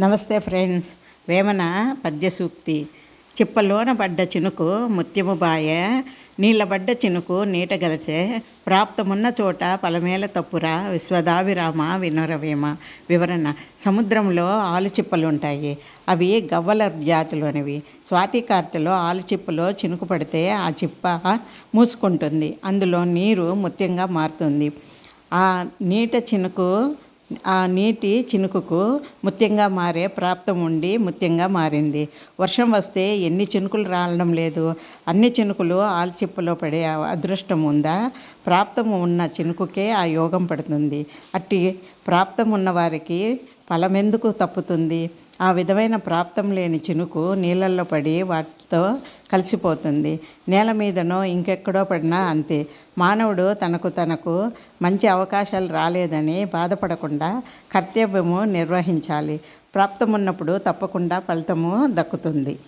నమస్తే ఫ్రెండ్స్. వేమన పద్య సూక్తి చిప్పలోన పడ్డ చినుకు ముత్యము బాయ నీళ్ళబడ్డ చినుకు నీట గలచే ప్రాప్తమున్న చోట పలమేల తప్పురా విశ్వదావిరామ వినరవేమ. వివరణ సముద్రంలో ఆలుచిప్పలు ఉంటాయి అవి గవ్వల జాతిలోనివి. స్వాతి కార్తెలో ఆలుచిప్పలో చినుకు పడితే ఆ చిప్ప మూసుకుంటుంది. అందులో నీరు ముత్యంగా మారుతుంది. ఆ నీట చినుకు ఆ నీటి చినుకుకు ముత్యంగా మారే ప్రాప్తం ఉండి ముత్యంగా మారింది. వర్షం వస్తే ఎన్ని చినుకులు రాలడం లేదు. అన్ని చినుకులు ఆల్చిప్పలో పడే అదృష్టం ఉందా? ప్రాప్తం ఉన్న చినుకుకే ఆ యోగం పడుతుంది. అట్టి ప్రాప్తం ఉన్నవారికి ఫలమెందుకు తప్పుతుంది? ఆ విధమైన ప్రాప్తం లేని చినుకు నీళ్ళల్లో పడి వాటితో కలిసిపోతుంది. నేల మీదనో ఇంకెక్కడో పడినా అంతే. మానవుడు తనకు తనకు మంచి అవకాశాలు రాలేదని బాధపడకుండా కర్తవ్యము నిర్వహించాలి. ప్రాప్తం ఉన్నప్పుడు తప్పకుండా ఫలితము దక్కుతుంది.